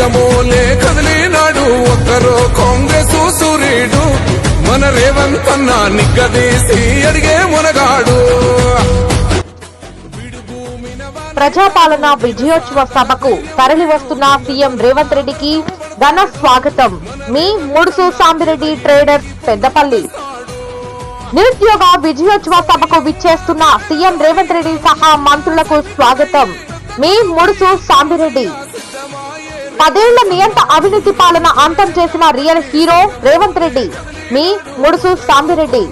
రంగమూలే కదిలినాడు ఒక్కరో కాంగ్రెస్ సూర్యుడు మన రేవంత్ అన్న నిగ్గదీసి అడిగే మునగాడు. ప్రజాపాలన విజయోత్సవ సభకు తరలి వస్తున్న సీఎం రేవంత్ రెడ్డికి ఘన స్వాగతం. మీ ముడుసు సాంబిరెడ్డి ట్రేడర్స్ పెద్దపల్లి. నిరుద్యోగ విజయోత్సవ సభకు విచ్చేస్తున్న సీఎం రేవంత్ రెడ్డి సహా మంత్రులకు స్వాగతం. మీ ముడుసు సాంబిరెడ్డి పదేళ్ళ నియంత అవినీతి పాలన అంతం చేసిన రియల్ హీరో రేవంత్ రెడ్డి మీ ముడుసు సాంబిరెడ్డి.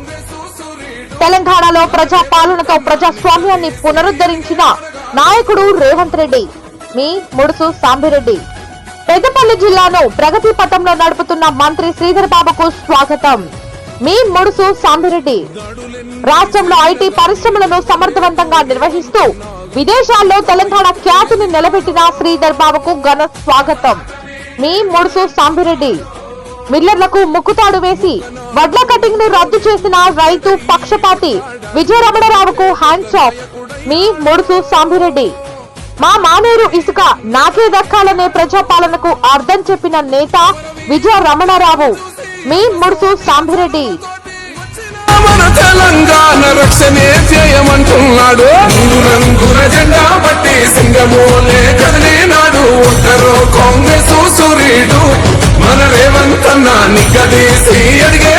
తెలంగాణలో ప్రజా పాలనతో ప్రజాస్వామ్యాన్ని పునరుద్ధరించిన నాయకుడు రేవంత్ రెడ్డి మీ ముడుసు సాంబిరెడ్డి. పెద్దపల్లి జిల్లాను ప్రగతి పథంలో నడుపుతున్న మంత్రి శ్రీధర్ బాబుకు స్వాగతం. మీ ముడుసు సాంబిరెడ్డి. రాష్ట్రంలో ఐటీ పరిశ్రమలను సమర్థవంతంగా నిర్వహిస్తూ విదేశాల్లో తెలంగాణ ఖ్యాతిని నిలబెట్టిన శ్రీధర్ బాబుకు ఘన స్వాగతం. మీ ముడుసు సాంబిరెడ్డి. మిల్లర్లకు ముక్కుతాడు వేసి వడ్ల కటింగ్ను రద్దు చేసిన రైతు పక్షపాతి విజయరమణరావుకు హ్యాండ్స్ ఆఫ్ మీ ముడుసు సాంబిరెడ్డి. మా మానేరు ఇసుక నాకే దక్కాలనే ప్రజాపాలనకు అర్థం చెప్పిన నేత విజయ రమణారావు మీ ముడుసు సాంబిరెడ్డి. మన తెలంగాణ రక్షణే చేయమంటున్నాడు రంగుల జెండా బట్టి సింగమోలే కదిలినాడు. ఒక్కరో కాంగ్రెస్ సూర్యుడు మన రేవంత్ అన్న నిగ్గదీసి అడిగే